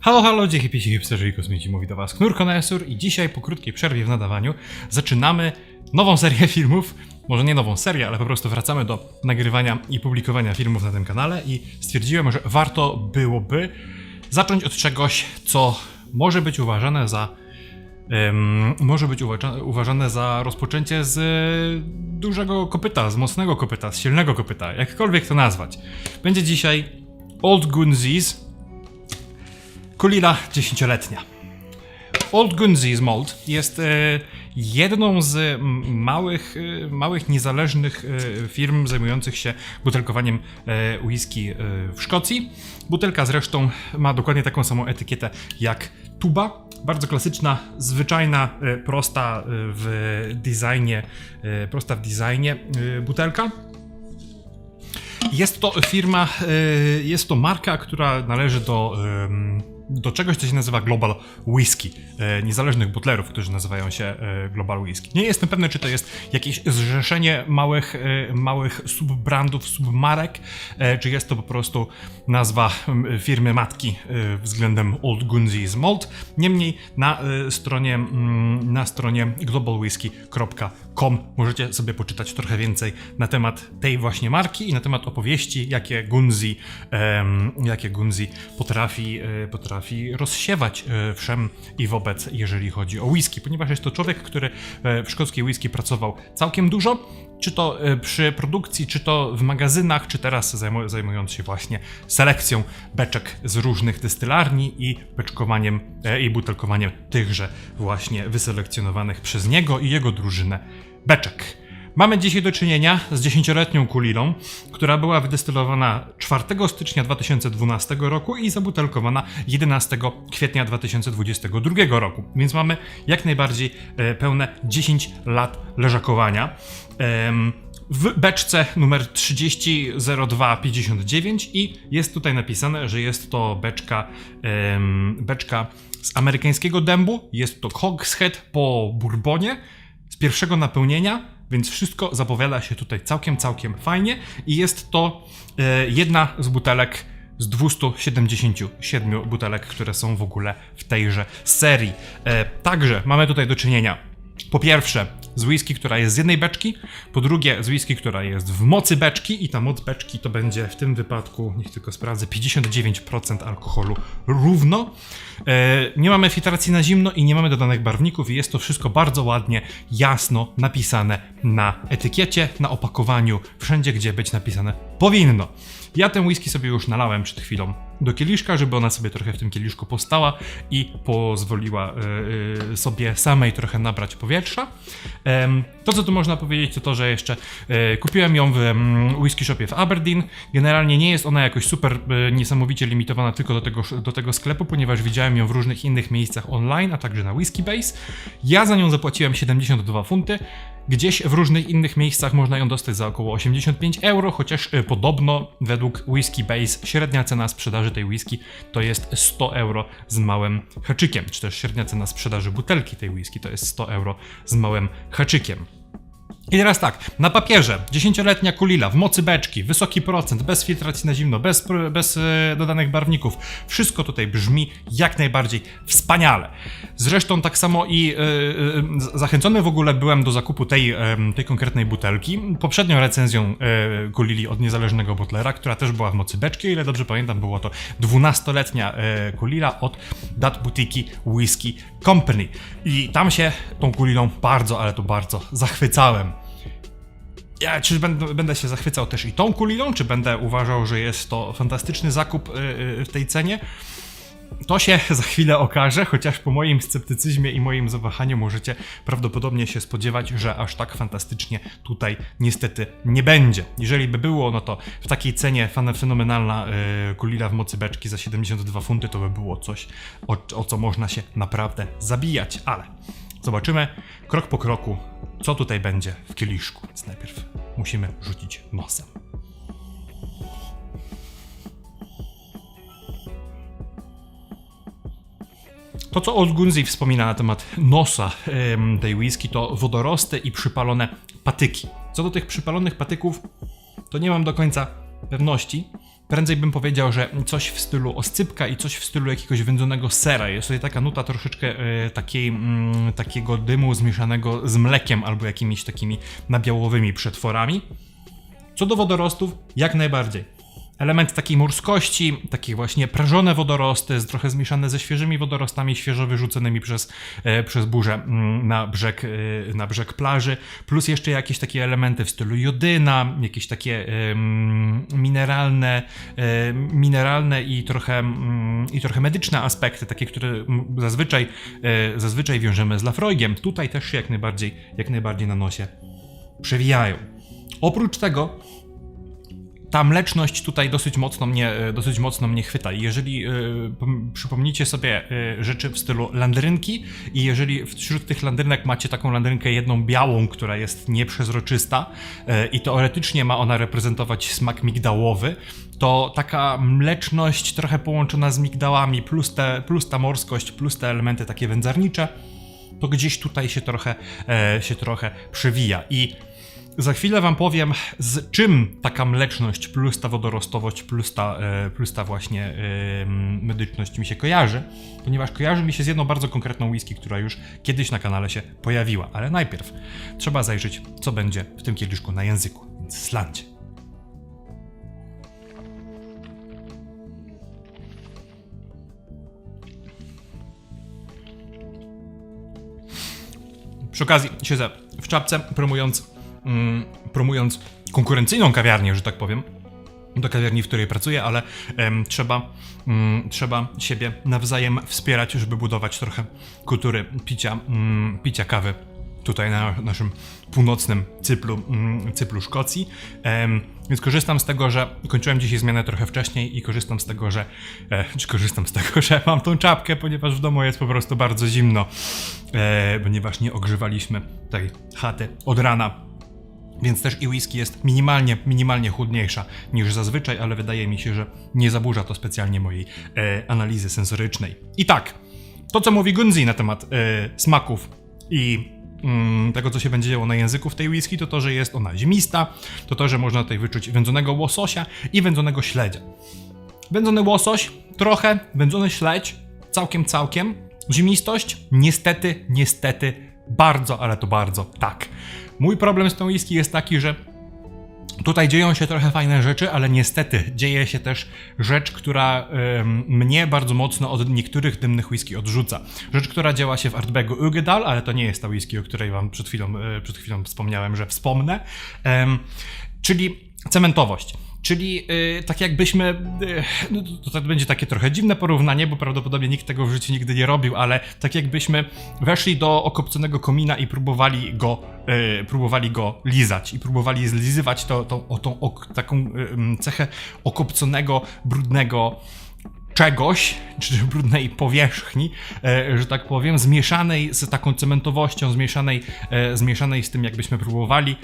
Halo, halo, dzieci, piesi, hipsterzy i kosmici, mówi do was Knur Konesur i dzisiaj po krótkiej przerwie w nadawaniu zaczynamy nową serię filmów, może nie nową serię, ale po prostu wracamy do nagrywania i publikowania filmów na tym kanale i stwierdziłem, że warto byłoby zacząć od czegoś, co może być uważane za może być uważa- uważane za rozpoczęcie z dużego kopyta, z mocnego kopyta, z silnego kopyta, jakkolwiek to nazwać. Będzie dzisiaj Old Gunzies, Kulila dziesięcioletnia. Old Gunzies Malt jest e, jedną z małych, e, małych niezależnych e, firm zajmujących się butelkowaniem whisky w Szkocji. Butelka zresztą ma dokładnie taką samą etykietę jak tuba. Bardzo klasyczna, zwyczajna, prosta w designie, prosta w designie butelka. Jest to firma, y, jest to marka, która należy do, do czegoś, co się nazywa Global Whisky. y, Niezależnych butlerów, którzy nazywają się y, Global Whisky. Nie jestem pewny, czy to jest jakieś zrzeszenie małych, y, małych subbrandów, submarek, czy jest to po prostu nazwa firmy matki względem Old Gunzies Malt. Niemniej na stronie, na stronie globalwhisky.com możecie sobie poczytać trochę więcej na temat tej właśnie marki i na temat opowieści, jakie Gunzi, jakie Gunzi potrafi, e, potrafi rozsiewać e, wszem i wobec, jeżeli chodzi o whisky, ponieważ jest to człowiek, który e, w szkockiej whisky pracował całkiem dużo, czy to e, przy produkcji, czy to w magazynach, czy teraz zajmu- zajmując się właśnie selekcją beczek z różnych dystylarni i beczkowaniem i butelkowaniem tychże właśnie wyselekcjonowanych przez niego i jego drużynę beczek. Mamy dzisiaj do czynienia z dziesięcioletnią kulilą, która była wydestylowana 4 stycznia 2012 roku i zabutelkowana 11 kwietnia 2022 roku. Więc mamy jak najbardziej e, pełne 10 lat leżakowania. W beczce numer 300259 i jest tutaj napisane, że jest to beczka, beczka z amerykańskiego dębu, jest to Hogshead po bourbonie z pierwszego napełnienia, więc wszystko zapowiada się tutaj całkiem, całkiem fajnie i jest to e, jedna z butelek z 277 butelek, które są w ogóle w tejże serii. E, także mamy tutaj do czynienia po pierwsze z whisky, która jest z jednej beczki, po drugie z whisky, która jest w mocy beczki i ta moc beczki to będzie w tym wypadku, niech tylko sprawdzę, 59% alkoholu równo. E, nie mamy filtracji na zimno i nie mamy dodanych barwników i jest to wszystko bardzo ładnie, jasno napisane na etykiecie, na opakowaniu, wszędzie gdzie być napisane powinno. Ja tę whisky sobie już nalałem przed chwilą do kieliszka, żeby ona sobie trochę w tym kieliszku postała i pozwoliła e, sobie samej trochę nabrać powietrza. To, co tu można powiedzieć, to to, że jeszcze e, kupiłem ją w mm, whisky shopie w Aberdeen. Generalnie nie jest ona jakoś super e, niesamowicie limitowana tylko do tego, do tego sklepu, ponieważ widziałem ją w różnych innych miejscach online, a także na Whisky Base. Ja za nią zapłaciłem 72 funty. Gdzieś w różnych innych miejscach można ją dostać za około 85 euro, chociaż e, podobno według Whisky Base średnia cena sprzedaży tej whisky to jest 100 euro z małym haczykiem, czy też średnia cena sprzedaży butelki tej whisky to jest 100 euro z małym haczykiem. I teraz tak, na papierze 10-letnia kulila w mocy beczki, wysoki procent, bez filtracji na zimno, bez, bez e, dodanych barwników. Wszystko tutaj brzmi jak najbardziej wspaniale. Zresztą tak samo i z- zachęcony w ogóle byłem do zakupu tej, e, tej konkretnej butelki. Poprzednią recenzją e, kulili od niezależnego butlera, która też była w mocy beczki, ile dobrze pamiętam, było to 12-letnia e, kulila od Dat Boutique Whisky Company. I tam się tą kulilą bardzo, ale to bardzo zachwycałem. Ja, czy będę, będę się zachwycał też i tą kulilą, czy będę uważał, że jest to fantastyczny zakup y, y, w tej cenie? To się za chwilę okaże, chociaż po moim sceptycyzmie i moim zawahaniu możecie prawdopodobnie się spodziewać, że aż tak fantastycznie tutaj niestety nie będzie. Jeżeli by było, no to w takiej cenie fenomenalna y, kulila w mocy beczki za 72 funty to by było coś, o, o co można się naprawdę zabijać, ale zobaczymy krok po kroku, co tutaj będzie w kieliszku. Więc najpierw musimy rzucić nosem. To, co Old Gunzi wspomina na temat nosa em, tej whisky, to wodorosty i przypalone patyki. Co do tych przypalonych patyków, to nie mam do końca pewności, prędzej bym powiedział, że coś w stylu oscypka i coś w stylu jakiegoś wędzonego sera. Jest tutaj taka nuta troszeczkę e, takiej, mm, takiego dymu zmieszanego z mlekiem albo jakimiś takimi nabiałowymi przetworami. Co do wodorostów, jak najbardziej. Element takiej morskości, takie właśnie prażone wodorosty, trochę zmieszane ze świeżymi wodorostami, świeżo wyrzuconymi przez, e, przez burzę mm, na brzeg, e, na brzeg plaży, plus jeszcze jakieś takie elementy w stylu jodyna, jakieś takie mineralne, e, mineralne i trochę, mm, i trochę medyczne aspekty, takie, które zazwyczaj, zazwyczaj wiążemy z Lafroigiem. Tutaj też się jak najbardziej, jak najbardziej na nosie przewijają. Oprócz tego ta mleczność tutaj dosyć mocno mnie, e, dosyć mocno mnie chwyta. Jeżeli e, pom- przypomnicie sobie e, rzeczy w stylu landrynki i jeżeli wśród tych landrynek macie taką landrynkę jedną białą, która jest nieprzezroczysta e, i teoretycznie ma ona reprezentować smak migdałowy, to taka mleczność trochę połączona z migdałami plus, te, plus ta morskość, plus te elementy takie wędzarnicze, to gdzieś tutaj się trochę, e, się trochę przewija. I za chwilę wam powiem, z czym taka mleczność plus ta wodorostowość plus ta, e, plus ta właśnie e, medyczność mi się kojarzy, ponieważ kojarzy mi się z jedną bardzo konkretną whisky, która już kiedyś na kanale się pojawiła. Ale najpierw trzeba zajrzeć, co będzie w tym kieliszku na języku, więc slancie. Przy okazji siedzę w czapce, promując, mm, promując konkurencyjną kawiarnię, że tak powiem. Do kawiarni, w której pracuję, ale trzeba, mm, trzeba siebie nawzajem wspierać, żeby budować trochę kultury picia, mm, picia kawy tutaj na naszym północnym cyplu, mm, cyplu Szkocji. Więc korzystam z tego, że kończyłem dzisiaj zmianę trochę wcześniej i korzystam z tego, że e, czy korzystam z tego, że mam tą czapkę, ponieważ w domu jest po prostu bardzo zimno, e, ponieważ nie ogrzewaliśmy tej chaty od rana. Więc też i whisky jest minimalnie, minimalnie chłodniejsza niż zazwyczaj, ale wydaje mi się, że nie zaburza to specjalnie mojej e, analizy sensorycznej. I tak, to co mówi Gunzi na temat e, smaków i mm, tego, co się będzie działo na języku w tej whisky, to to, że jest ona zimista, to to, że można tutaj wyczuć wędzonego łososia i wędzonego śledzia. Wędzony łosoś, trochę, wędzony śledź, całkiem, całkiem. Zimistość, niestety, niestety, bardzo, ale to bardzo tak. Mój problem z tą whisky jest taki, że Tutaj dzieją się trochę fajne rzeczy, ale niestety dzieje się też rzecz, która mnie bardzo mocno od niektórych dymnych whisky odrzuca. Rzecz, która działa się w Artbegu Ugedal, ale to nie jest ta whisky, o której wam przed chwilą, e, przed chwilą wspomniałem, że wspomnę. Czyli cementowość. Czyli y, tak jakbyśmy, y, no to, to będzie takie trochę dziwne porównanie, bo prawdopodobnie nikt tego w życiu nigdy nie robił, ale tak jakbyśmy weszli do okopconego komina i próbowali go, y, próbowali go lizać i próbowali zlizywać to, to, o tą ok, taką y, ym, cechę okopconego, brudnego czegoś, czy brudnej powierzchni, e, że tak powiem, zmieszanej z taką cementowością, zmieszanej, e, zmieszanej z tym, jakbyśmy próbowali,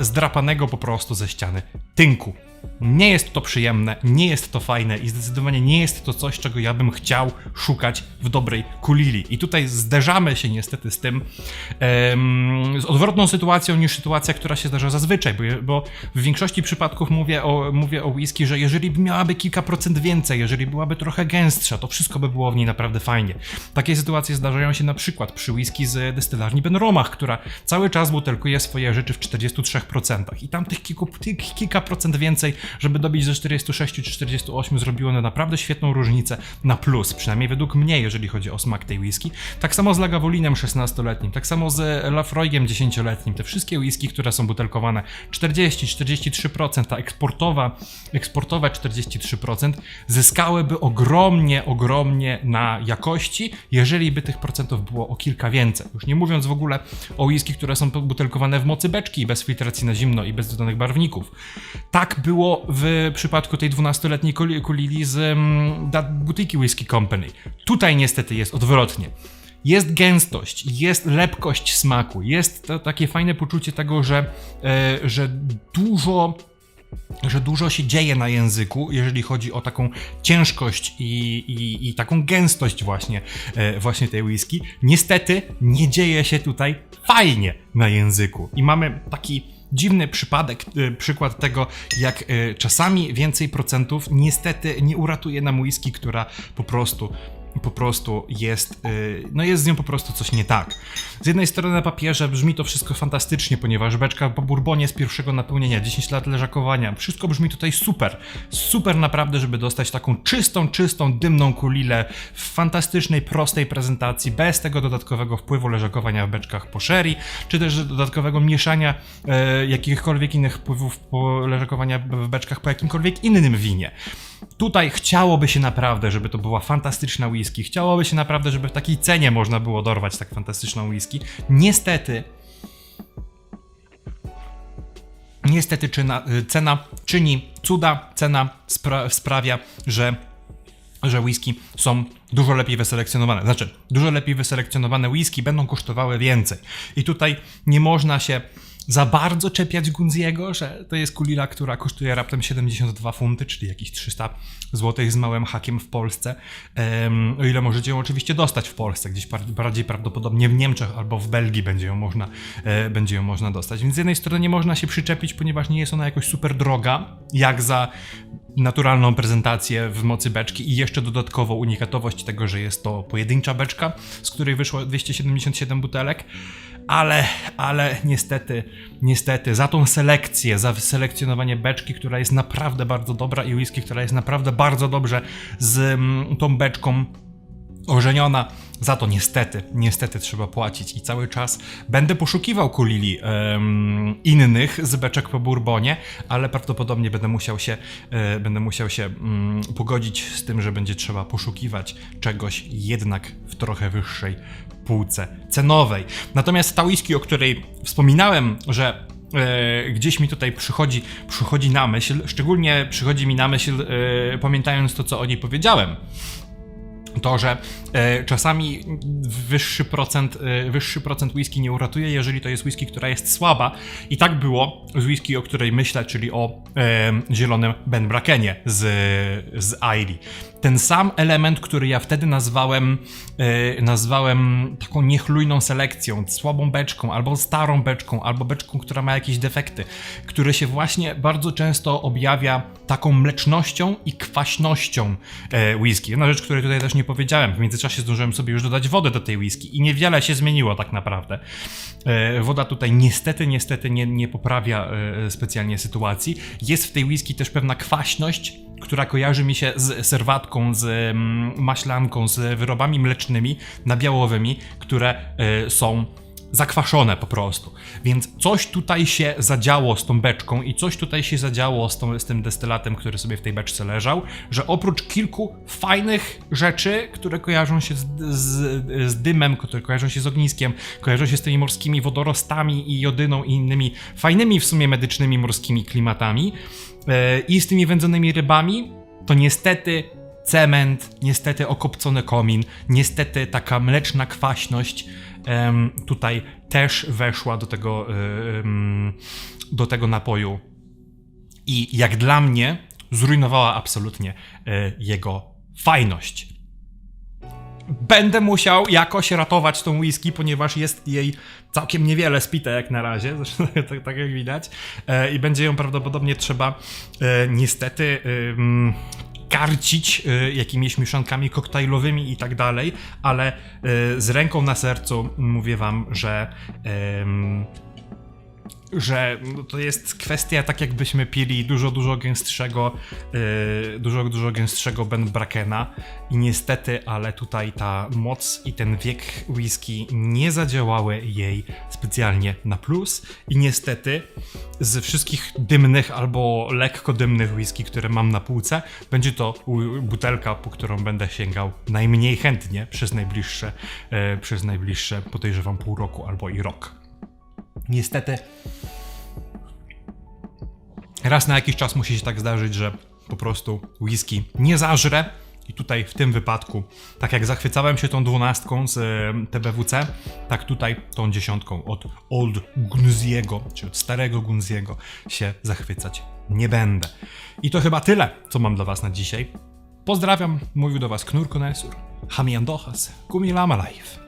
zdrapanego po prostu ze ściany tynku. Nie jest to przyjemne, nie jest to fajne i zdecydowanie nie jest to coś, czego ja bym chciał szukać w dobrej kulili. I tutaj zderzamy się niestety z tym, z odwrotną sytuacją niż sytuacja, która się zdarza zazwyczaj, bo, bo w większości przypadków mówię o, mówię o whisky, że jeżeli miałaby kilka procent więcej, jeżeli byłaby trochę gęstsza, to wszystko by było w niej naprawdę fajnie. Takie sytuacje zdarzają się na przykład przy whisky z destylarni Benromach, która cały czas butelkuje swoje rzeczy w 43% i tam tych, kilku, tych kilka procent więcej, żeby dobić ze 46 czy 48 zrobiło one naprawdę świetną różnicę na plus, przynajmniej według mnie, jeżeli chodzi o smak tej whisky. Tak samo z Lagavulinem 16-letnim, tak samo z Lafroigiem 10-letnim. Te wszystkie whisky, które są butelkowane 40-43%, ta eksportowa, eksportowe 43% zyskałyby ogromnie, ogromnie na jakości, jeżeli by tych procentów było o kilka więcej. Już nie mówiąc w ogóle o whisky, które są butelkowane w mocy beczki, bez filtracji na zimno i bez dodanych barwników. Tak było w przypadku tej 12-letniej kuli- kulili z um, butyki Whisky Company. Tutaj niestety jest odwrotnie. Jest gęstość, jest lepkość smaku, jest to takie fajne poczucie tego, że, e, że dużo że dużo się dzieje na języku, jeżeli chodzi o taką ciężkość i, i, i taką gęstość właśnie, e, właśnie tej whisky. Niestety nie dzieje się tutaj fajnie na języku. I mamy taki dziwny przypadek, y, przykład tego, jak y, czasami więcej procentów niestety nie uratuje nam whisky, która po prostu po prostu jest, y, no jest z nią po prostu coś nie tak. Z jednej strony na papierze brzmi to wszystko fantastycznie, ponieważ beczka po bourbonie z pierwszego napełnienia, 10 lat leżakowania, wszystko brzmi tutaj super. Super naprawdę, żeby dostać taką czystą, czystą, dymną kulilę w fantastycznej, prostej prezentacji, bez tego dodatkowego wpływu leżakowania w beczkach po sherry, czy też dodatkowego mieszania e, jakichkolwiek innych wpływów po leżakowania w beczkach po jakimkolwiek innym winie. Tutaj chciałoby się naprawdę, żeby to była fantastyczna whisky. Chciałoby się naprawdę, żeby w takiej cenie można było dorwać tak fantastyczną whisky. Niestety. Niestety czyna, y, cena czyni cuda, cena spra- sprawia, że, że whisky są dużo lepiej wyselekcjonowane. Znaczy, dużo lepiej wyselekcjonowane whisky będą kosztowały więcej. I tutaj nie można się za bardzo czepiać Gunziego, że to jest kulila, która kosztuje raptem 72 funty, czyli jakieś 300 zł z małym hakiem w Polsce. Em, o ile możecie ją oczywiście dostać w Polsce, gdzieś bardziej prawdopodobnie w Niemczech albo w Belgii będzie ją można, e, będzie ją można dostać. Więc z jednej strony nie można się przyczepić, ponieważ nie jest ona jakoś super droga, jak za naturalną prezentację w mocy beczki i jeszcze dodatkowo unikatowość tego, że jest to pojedyncza beczka, z której wyszło 277 butelek, ale, ale niestety, niestety za tą selekcję, za selekcjonowanie beczki, która jest naprawdę bardzo dobra i whisky, która jest naprawdę bardzo dobrze z mm, tą beczką ożeniona. Za to niestety, niestety trzeba płacić i cały czas będę poszukiwał kulili em, innych z beczek po bourbonie, ale prawdopodobnie będę musiał się, e, będę musiał się mm, pogodzić z tym, że będzie trzeba poszukiwać czegoś jednak w trochę wyższej półce cenowej. Natomiast ta whisky, o której wspominałem, że e, gdzieś mi tutaj przychodzi, przychodzi na myśl, szczególnie przychodzi mi na myśl, e, pamiętając to, co o niej powiedziałem, to, że e, czasami wyższy procent, e, wyższy procent whisky nie uratuje, jeżeli to jest whisky, która jest słaba. I tak było z whisky, o której myślę, czyli o e, zielonym Ben Brakenie z, z Airi. Ten sam element, który ja wtedy nazwałem, nazwałem taką niechlujną selekcją, słabą beczką, albo starą beczką, albo beczką, która ma jakieś defekty, który się właśnie bardzo często objawia taką mlecznością i kwaśnością whisky. Jedna rzecz, której tutaj też nie powiedziałem, w międzyczasie zdążyłem sobie już dodać wodę do tej whisky i niewiele się zmieniło tak naprawdę. E, woda tutaj niestety, niestety nie, nie poprawia e, specjalnie sytuacji. Jest w tej whisky też pewna kwaśność, która kojarzy mi się z serwatką, z mm, maślanką, z wyrobami mlecznymi, nabiałowymi, które e, są zakwaszone po prostu. Więc coś tutaj się zadziało z tą beczką i coś tutaj się zadziało z, tą, z tym destylatem, który sobie w tej beczce leżał, że oprócz kilku fajnych rzeczy, które kojarzą się z, z, z dymem, które kojarzą się z ogniskiem, kojarzą się z tymi morskimi wodorostami i jodyną i innymi fajnymi w sumie medycznymi morskimi klimatami e, i z tymi wędzonymi rybami, to niestety cement, niestety okopcony komin, niestety taka mleczna kwaśność tutaj też weszła do tego, em, do tego napoju. I jak dla mnie zrujnowała absolutnie e, jego fajność. Będę musiał jakoś ratować tą whisky, ponieważ jest jej całkiem niewiele spite jak na razie, zresztą tak, tak jak widać. E, I będzie ją prawdopodobnie trzeba e, niestety karcić y, jakimiś mieszankami koktajlowymi i tak dalej, ale y, z ręką na sercu mówię wam, że że no, to jest kwestia tak jakbyśmy pili dużo, dużo gęstszego, yy, dużo, dużo gęstszego Ben Brakena i niestety, ale tutaj ta moc i ten wiek whisky nie zadziałały jej specjalnie na plus i niestety z wszystkich dymnych albo lekko dymnych whisky, które mam na półce, będzie to butelka, po którą będę sięgał najmniej chętnie przez najbliższe, yy, przez najbliższe podejrzewam pół roku albo i rok. Niestety, raz na jakiś czas musi się tak zdarzyć, że po prostu whisky nie zażre. I tutaj w tym wypadku, tak jak zachwycałem się tą dwunastką z e, TBWC, tak tutaj tą dziesiątką od Old Gunziego, czy starego Gunziego się zachwycać nie będę. I to chyba tyle, co mam dla was na dzisiaj. Pozdrawiam, mówił do was Knur Konesur, Hamiandochas, Kumilama Life.